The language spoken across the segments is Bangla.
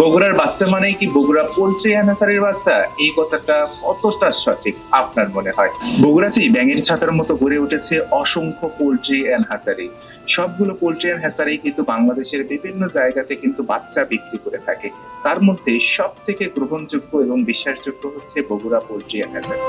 বগুড়ার বাচ্চা মানেই কি বগুড়া পোল্ট্রি অ্যানাসারির বাচ্চা? এই কথাটা কতটা সঠিক আপনার মনে হয়? বগুড়াতেই ব্যাঙের ছাতার মতো গড়ে উঠেছে অসংখ্য পোল্ট্রি অ্যান্ড হ্যাসারি সবগুলো পোল্ট্রি অ্যান্ড হ্যাসারি কিন্তু বাংলাদেশের বিভিন্ন জায়গাতে কিন্তু বাচ্চা বিক্রি করে থাকে। তার মধ্যে সব থেকে গ্রহণযোগ্য এবং বিশ্বাসযোগ্য হচ্ছে বগুড়া পোল্ট্রি অ্যান্ড হ্যাসারি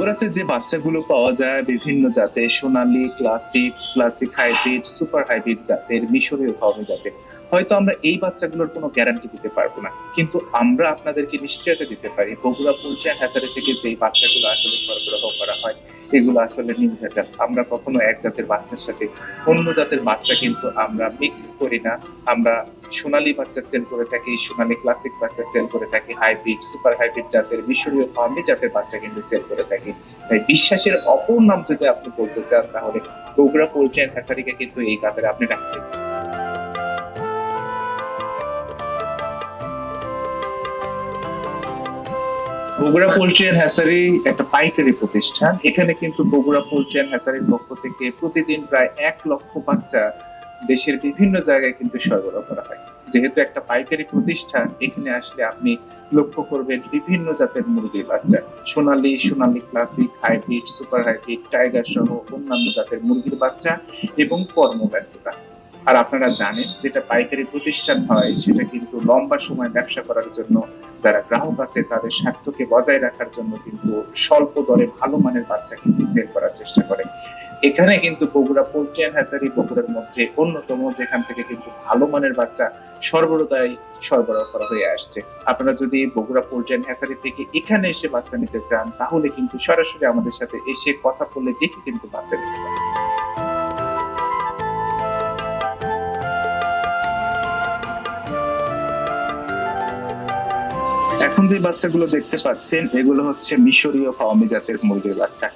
বগুড়াতে যে বাচ্চাগুলো পাওয়া যায়, বিভিন্ন জাতের সোনালি classic classic hybrid super hybrid জাতের, মিশরীয় ফার্মে জাতের, হয়তো আমরা এই বাচ্চাগুলোর কোনো গ্যারান্টি দিতে পারব না। কিন্তু আমরা আপনাদেরকে নিশ্চয়তা দিতে পারি। বগুড়া পোল্ট্রি হ্যাচারি থেকে যেই বাচ্চাগুলো আসলে সরবরাহ করা হয় এগুলো আসলে নির্ভেজাল আমরা কখনো এক জাতের বাচ্চার সাথে অন্য জাতের বাচ্চা কিন্তু আমরা মিক্স করি না। আমরা সোনালী বাচ্চা সেল করে থাকি, সোনালি ক্লাসিক বাচ্চা সেল করে থাকি হাইব্রিড সুপার হাইব্রিড জাতের, মিশরীয় ফার্মি জাতের বাচ্চা কিন্তু সেল করে থাকি। তাই বিশ্বাসের অপর নাম যদি আপনি বলতে চান, তাহলে বগুড়া পোল্ট্রি অ্যান্ড হ্যাসারিকে কিন্তু এই কাতারে আপনি রাখতে বগুড়া পোল্ট্রি অ্যান্ড হ্যাসারি একটা পাইকারি প্রতিষ্ঠান। এখানে কিন্তু বগুড়া পোল্ট্রি অ্যান্ড হ্যাসারির পক্ষ থেকে প্রতিদিন প্রায় এক লক্ষ বাচ্চা দেশের বিভিন্ন জায়গায় কিন্তু সরবরাহ করা হয়। যেহেতু একটা পাইকারি প্রতিষ্ঠান, এখানে আসলে আপনি লক্ষ্য করবেন বিভিন্ন জাতের মুরগির বাচ্চা। সোনালি সোনালি classic, hybrid, super hybrid, tiger সহ অন্যান্য জাতের মুরগির বাচ্চা এবং কর্মব্যস্ততা। আর আপনারা জানেন, যেটা পাইকারি প্রতিষ্ঠান হয়, সেটা কিন্তু লম্বা সময় ব্যবসা করার জন্য, যারা গ্রাহক আছে, তাদের স্বার্থকে বজায় রাখার জন্য কিন্তু স্বল্প দরে ভালো মানের বাচ্চা কিন্তু সেল করার চেষ্টা করে। এখানে কিন্তু বগুড়া পোল্ট্রি অ্যান্ড হ্যাচারি বগুড়ার মধ্যে অন্যতম, যেখান থেকে কিন্তু ভালো মানের বাচ্চা সর্বদাই সরবরাহ করা হয়ে আসছে। আপনারা যদি বগুড়া পোল্ট্রি অ্যান্ড হ্যাচারি থেকে এখানে এসে বাচ্চা নিতে চান, তাহলে কিন্তু সরাসরি আমাদের সাথে এসে কথা বলে দেখে কিন্তু বাচ্চা নিতে পারেন। এখন যে বাচ্চাগুলো দেখতে পাচ্ছেন এগুলো হচ্ছে মিশরীয় ফাওমি জাতের মুরগির বাচ্চা।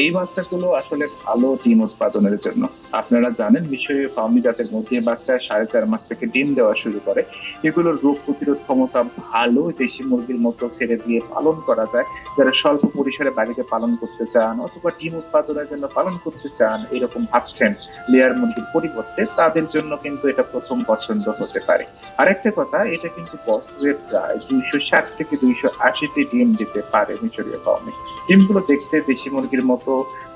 এই বাচ্চাগুলো আসলে ভালো ডিম উৎপাদনের জন্য। আপনারা জানেন, মিশরীয় ফাওমি জাতের মুরগির বাচ্চা সাড়ে চার মাস থেকে ডিম দেওয়া শুরু করে। এগুলোর রোগ প্রতিরোধ ক্ষমতা ভালো দেশি মুরগির মতো ছেড়ে দিয়ে পালন করা যায়। যারা স্বল্প পরিসরে বাড়িতে পালন করতে চান অথবা ডিম উৎপাদনের জন্য পালন করতে চান, এরকম ভাবছেন লেয়ার মুরগির পরিবর্তে, তাদের জন্য কিন্তু এটা প্রথম পছন্দ হতে পারে। আরেকটা কথা, এটা কিন্তু বছরে প্রায় দুইশো ষাট থেকে দুইশো আশিটি ডিম দিতে পারে মিশরীয় ফার্মে। ডিমগুলো দেখতে দেশি মুরগির মতো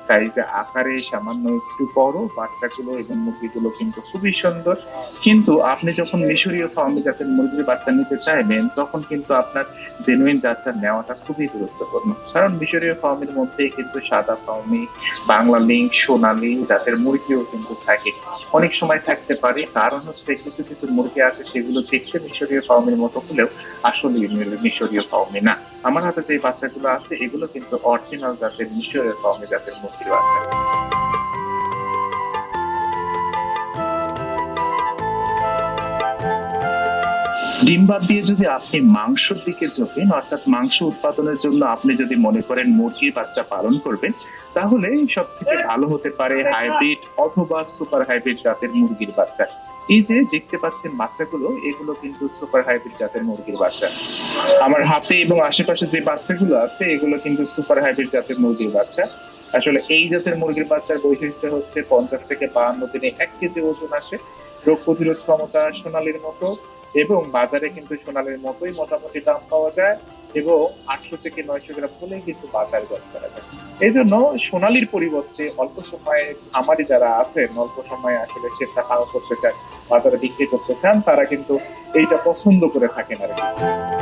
সাইজে আকারে সামান্য একটু বড়, বাচ্চাগুলো এবং মুরগিগুলো কিন্তু খুবই সুন্দর। কিন্তু আপনি যখন মিশরীয় ফার্মে জাতের মুরগির বাচ্চা নিতে চাইবেন, তখন কিন্তু আপনার জেনুইন জাতটা নেওয়াটা খুবই গুরুত্বপূর্ণ। কারণ মিশরীয় ফার্মের মধ্যে কিন্তু সাদা ফার্মি বাংলা লিঙ্ক সোনালী জাতের মুরগিও কিন্তু থাকে। অনেক সময় থাকতে পারে, কারণ হচ্ছে কিছু কিছু মুরগি আছে, সেগুলো দেখতে মিশরীয় ফার্মের মতো হলেও আসলে মিশরীয় ফার্মে না। আমার হাতে যে বাচ্চাগুলো আছে, এগুলো কিন্তু অরিজিনাল জাতের মিশরীয় ফার্মে জাতের মুরগির বাচ্চা ডিম বাদ দিয়ে যদি আপনি মাংসর দিকে ঝোঁকেন অর্থাৎ মাংস উৎপাদনের জন্য আপনি যদি মনে করেন মুরগির বাচ্চা পালন করবেন তাহলে সব থেকে ভালো হতে পারে হাইব্রিড অথবা সুপার হাইব্রিড জাতের মুরগির বাচ্চা। এই যে দেখতে পাচ্ছেন বাচ্চাগুলো, এগুলো কিন্তু সুপার হাইব্রিড জাতের মুরগির বাচ্চা। আমার হাতে এবং আশেপাশে যে বাচ্চাগুলো আছে, এগুলো কিন্তু সুপার হাইব্রিড জাতের মুরগির বাচ্চা। আসলে এই জাতের মুরগির বাচ্চার বৈশিষ্ট্য হচ্ছে পঞ্চাশ থেকে বাহান্ন দিনে এক কেজি ওজন আসে। রোগ প্রতিরোধ ক্ষমতা সোনালির মতো। এবং বাজারে কিন্তু সোনালের মতোই মোটামুটি দাম পাওয়া যায় এবং আটশো থেকে নয়শো গ্রাম হলেই কিন্তু বাজার জব করা যায়। এই জন্য সোনালির পরিবর্তে অল্প সময়ে আমারই যারা আছেন, অল্প সময়ে আসলে সেটা টাকা করতে চায়, বাজারে বিক্রি করতে চান, তারা কিন্তু এইটা পছন্দ করে থাকেন আর কি।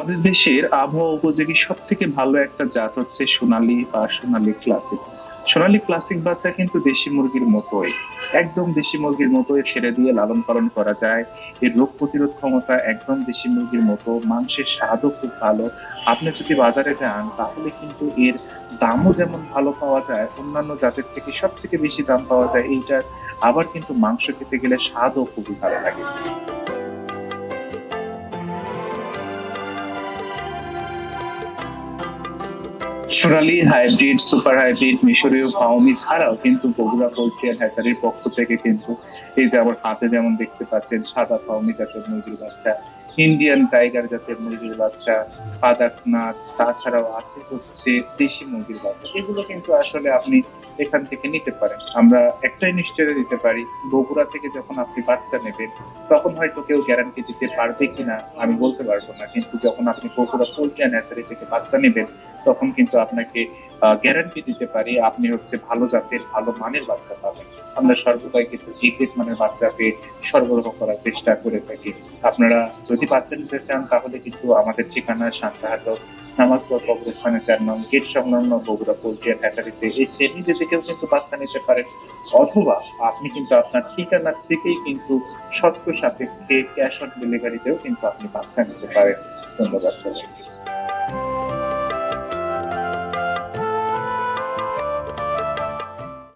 আমাদের দেশের আবহাওয়া উপযোগী সব থেকে ভালো একটা জাত হচ্ছে সোনালী বা সোনালী ক্লাসিক সোনালী ক্লাসিক বাচ্চা কিন্তু দেশি মুরগির মতোই। একদম দেশি মুরগির মতোই ছেড়ে দিয়ে লালন পালন করা যায়। এর রোগ প্রতিরোধ ক্ষমতা একদম দেশি মুরগির মতো। মাংসের স্বাদও খুব ভালো। আপনি যদি বাজারে যান, তাহলে কিন্তু এর দামও যেমন ভালো পাওয়া যায়, অন্যান্য জাতের থেকে সব থেকে বেশি দাম পাওয়া যায়, এইটার আবার কিন্তু মাংস খেতে গেলে স্বাদও খুবই ভালো লাগে। সোনালী হাইব্রিড, সুপার হাইব্রিড, মিশরীয় ফাউমি ছাড়াও কিন্তু বগুড়া পোল্ট্রি অ্যান্ড হ্যাচারির পক্ষ থেকে কিন্তু এই যে আমার হাতে যেমন দেখতে পাচ্ছেন সাদা ফাউমি জাতের মুরগির বাচ্চা, ইন্ডিয়ান টাইগার জাতের মুরগির বাচ্চা, পাদাকনাথ, তাছাড়াও আছে হচ্ছে দেশি মুরগির বাচ্চা। এগুলো কিন্তু আসলে আপনি এখান থেকে নিতে পারেন। আমরা একটাই নিশ্চয়তা দিতে পারি, বগুড়া থেকে যখন আপনি বাচ্চা নেবেন, তখন হয়তো কেউ গ্যারান্টি দিতে পারবে কিনা আমি বলতে পারব না। কিন্তু যখন আপনি বগুড়া পোল্ট্রি হ্যাচারি থেকে বাচ্চা নেবেন তখন কিন্তু আপনাকে গ্যারান্টি দিতে পারি আপনি হচ্ছে ভালো জাতের, ভালো মানের বাচ্চা পাবেন। আমরা সর্বদাই কিন্তু গ্রেড মানের বাচ্চাকে সরবরাহ করার চেষ্টা করে থাকি। আপনারা যদি বাচ্চা নিতে চান, তাহলে কিন্তু আমাদের ঠিকানা শান্তাহাট নামাজগড় কবরস্থানের চার নং গেট সংলগ্ন বগুড়া পোল্ট্রি হ্যাচারিতে এসে নিজে থেকেও কিন্তু বাচ্চা নিতে পারেন। অথবা আপনি কিন্তু আপনার ঠিকানা থেকেই কিন্তু শর্ত সাপেক্ষে ক্যাশ অন ডেলিভারিতেও কিন্তু আপনি বাচ্চা নিতে পারেন। ধন্যবাদ সবাইকে।